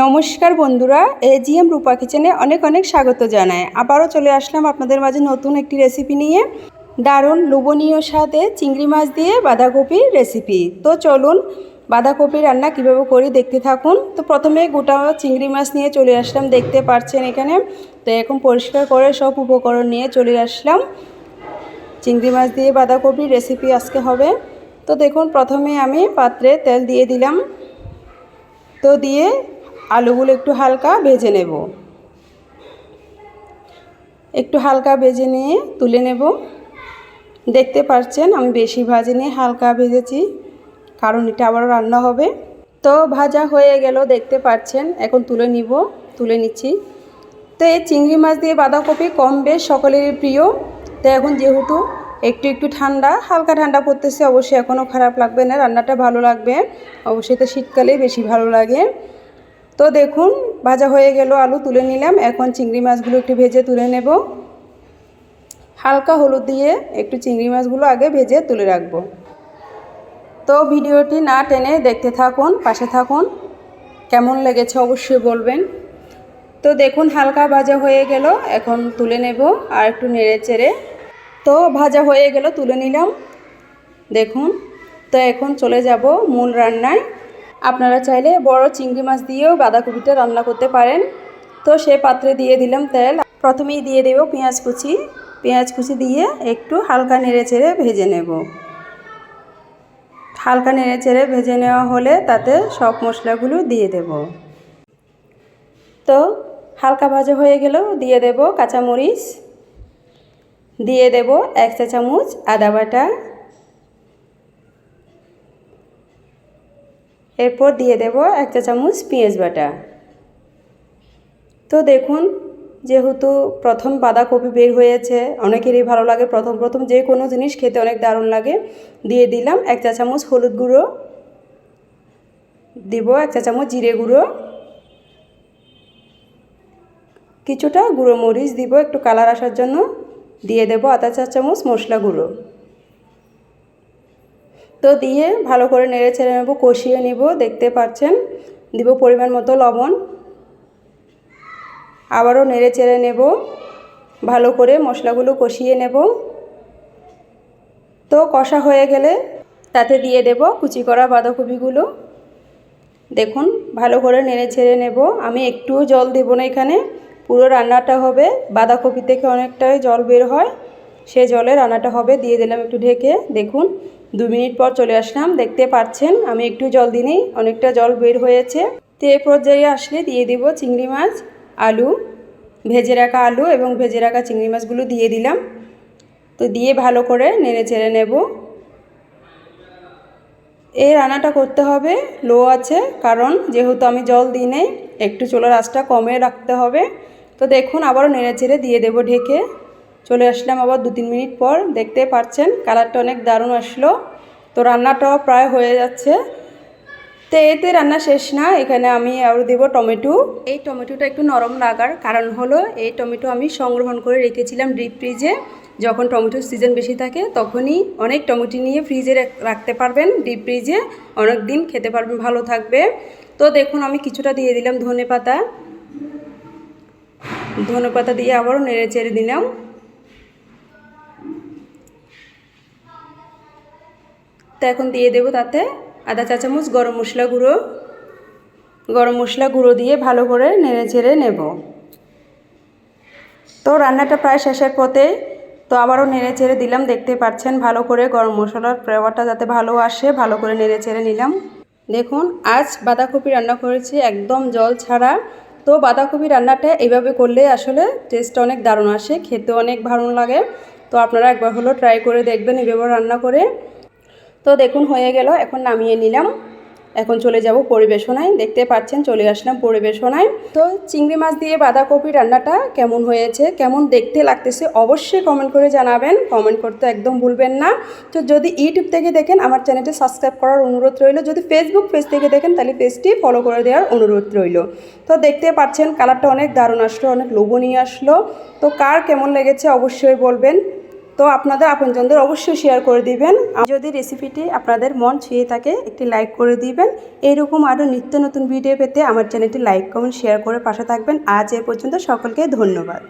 নমস্কার বন্ধুরা এজিএম রূপা কিচেনে অনেক অনেক স্বাগত জানায়। আবারও চলে আসলাম আপনাদের মাঝে নতুন একটি রেসিপি নিয়ে। দারুণ লোভনীয় স্বাদে চিংড়ি মাছ দিয়ে বাঁধাকপির রেসিপি তো চলুন, বাঁধাকপি রান্না কীভাবে করি দেখতে থাকুন। তো প্রথমে গোটা চিংড়ি মাছ নিয়ে চলে আসলাম, দেখতে পাচ্ছেন এখানে। তো এখন পরিষ্কার করে সব উপকরণ নিয়ে চলে আসলাম। চিংড়ি মাছ দিয়ে বাঁধাকপির রেসিপি আজকে হবে। তো দেখুন, প্রথমে আমি পাত্রে তেল দিয়ে দিলাম। তো দিয়ে আলুগুলো একটু হালকা ভেজে নেব। একটু হালকা ভেজে নিয়ে তুলে নেব। দেখতে পাচ্ছেন আমি বেশি ভাজে নিয়ে হালকা ভেজেছি, কারণ এটা আবার রান্না হবে। তো ভাজা হয়ে গেল, দেখতে পাচ্ছেন এখন তুলে নিব, তুলে নিচ্ছি। তো এই চিংড়ি মাছ দিয়ে বাঁধাকপি কম বেশ সকলেরই প্রিয়। তো এখন যেহেতু একটু একটু ঠান্ডা, হালকা ঠান্ডা পড়তেছে, অবশ্যই এখনও খারাপ লাগবে না, রান্নাটা ভালো লাগবে। অবশ্যই তো শীতকালেই বেশি ভালো লাগে। তো দেখুন, ভাজা হয়ে গেল আলু তুলে নিলাম। এখন চিংড়ি মাছগুলো একটু ভেজে তুলে নেব। হালকা হলুদ দিয়ে একটু চিংড়ি মাছগুলো আগে ভেজে তুলে রাখব। তো ভিডিওটি না টেনে দেখতে থাকুন, পাশে থাকুন। কেমন লেগেছে অবশ্যই বলবেন। তো দেখুন, হালকা ভাজা হয়ে গেল। এখন তুলে নেব আর একটু নেড়ে চেড়ে। তো ভাজা হয়ে গেল, তুলে নিলাম। দেখুন, তো এখন চলে যাব মূল রান্নায়। আপনারা চাইলে বড় চিংড়ি মাছ দিয়েও বাঁধাকপিটা রান্না করতে পারেন। তো সে পাত্রে দিয়ে দিলাম তেল। প্রথমেই দিয়ে দেব পেঁয়াজ কুচি। পেঁয়াজ কুচি দিয়ে একটু হালকা নেড়ে চেড়ে ভেজে নেব। হালকা নেড়ে চেড়ে ভেজে নেওয়া হলে তাতে সব মশলাগুলো দিয়ে দেব। তো হালকা ভাজা হয়ে গেল, দিয়ে দেব কাঁচামরিচ। দিয়ে দেব এক চা চামচ আদা বাটা। এরপর দিয়ে দেব এক চা চামচ পেঁয়াজ বাটা। তো দেখুন, যেহেতু প্রথম বাঁধাকপি বের হয়েছে, অনেকেরই ভালো লাগে প্রথম প্রথম যে কোনো জিনিস খেতে অনেক দারুণ লাগে। দিয়ে দিলাম এক চা চামচ হলুদ গুঁড়ো। দিব এক চা চামচ জিরে গুঁড়ো। কিছুটা গুঁড়ো মরিচ দিব একটু কালার আসার জন্য। দিয়ে দেব আধা চা চামচ মশলা গুঁড়ো। তো দিয়ে ভালো করে নেড়ে ছেড়ে নেব, কষিয়ে নিব, দেখতে পাচ্ছেন? দিব পরিমাণ মতো লবণ। আবারও নেড়ে চেড়ে নেব, ভালো করে মশলাগুলো কষিয়ে নেব। তো কষা হয়ে গেলে তাতে দিয়ে দেব কুচি করা বাঁধাকপিগুলো। দেখুন, ভালো করে নেড়ে ছেড়ে নেব। আমি একটুও জল দেব না এখানে, পুরো রান্নাটা হবে। বাঁধাকপি থেকে অনেকটাই জল বের হয়, সে জলে রান্নাটা হবে, দিয়ে দিলাম একটু ঢেকে। দেখুন দু মিনিট পর চলে আসলাম, দেখতে পাচ্ছেন, আমি একটু জল দিনেই অনেকটা জল বের হয়েছে। তো এ পর্যায়ে আসলে দিয়ে দিব চিংড়ি মাছ, আলু, ভেজে রাখা আলু এবং ভেজে রাখা চিংড়ি মাছগুলো দিয়ে দিলাম। তো দিয়ে ভালো করে নেড়ে চেড়ে নেব। এই রান্নাটা করতে হবে, লো আছে, কারণ যেহেতু আমি জল দিই নেই, একটু চুলার আঁচটা কমে রাখতে হবে। তো দেখুন, আবারও নেড়ে চেড়ে দিয়ে দেবো ঢেকে। চলে আসলাম আবার দু তিন মিনিট পর, দেখতে পাচ্ছেন কালারটা অনেক দারুণ আসলো। তো রান্নাটাও প্রায় হয়ে যাচ্ছে। তো, এতে রান্না শেষ না, এখানে আমি আরও দেবো টমেটো। এই টমেটোটা একটু নরম লাগার কারণ হলো, এই টমেটো আমি সংগ্রহণ করে রেখেছিলাম ডিপ ফ্রিজে। যখন টমেটোর সিজন বেশি থাকে, তখনই অনেক টমেটো নিয়ে ফ্রিজে রাখতে পারবেন ডিপ ফ্রিজে। অনেক দিন খেতে পারবেন, ভালো থাকবে। তো দেখুন, আমি কিছুটা দিয়ে দিলাম ধনে পাতা ধনে পাতা দিয়ে আবারও নেড়ে চেড়ে দিলাম। তো এখন দিয়ে দেবো তাতে আদা চা চামচ গরম মশলা গুঁড়ো। গরম মশলা গুঁড়ো দিয়ে ভালো করে নেড়ে চেড়ে নেব। তো রান্নাটা প্রায় শেষের পথে, তো আবারও নেড়ে চেড়ে দিলাম, দেখতে পাচ্ছেন ভালো করে গরম মশলার ফ্লেভারটা যাতে ভালো আসে, ভালো করে নেড়ে চেড়ে নিলাম। দেখুন, আজ বাঁধাকপি রান্না করেছি, একদম জল ছাড়া। তো বাঁধাকপি রান্নাটা এইভাবে করলে আসলে টেস্ট অনেক দারুণ আসে, খেতে অনেক ভালো লাগে। তো আপনারা একবার হলো ট্রাই করে দেখবেন এইভাবে রান্না করে। তো দেখুন, হয়ে গেল। এখন নামিয়ে নিলাম। এখন চলে যাব পরিবেশনায়। দেখতে পাচ্ছেন, চলে আসলাম পরিবেশনায়। তো চিংড়ি মাছ দিয়ে বাঁধাকপি রান্নাটা কেমন হয়েছে, কেমন দেখতে লাগতেছে অবশ্যই কমেন্ট করে জানাবেন। কমেন্ট করতে একদম ভুলবেন না। তো যদি ইউটিউব থেকে দেখেন, আমার চ্যানেলটি সাবস্ক্রাইব করার অনুরোধ রইল। যদি ফেসবুক পেজ থেকে দেখেন, তাহলে পেজটি ফলো করে দেওয়ার অনুরোধ রইল। তো দেখতে পাচ্ছেন কালারটা অনেক দারুণ আসলো, অনেক লোভনীয় আসলো। তো কার কেমন লেগেছে অবশ্যই বলবেন। তো আপনাদের আপনজনদের অবশ্যই শেয়ার করে দিবেন। যদি রেসিপিটি আপনাদের মন ছুঁয়ে থাকে, একটি লাইক করে দিবেন। এরকম আরও নিত্য নতুন ভিডিও পেতে আমার চ্যানেলটি লাইক কমেন্ট শেয়ার করে পাশে থাকবেন। আজ এ পর্যন্ত সকলকে ধন্যবাদ।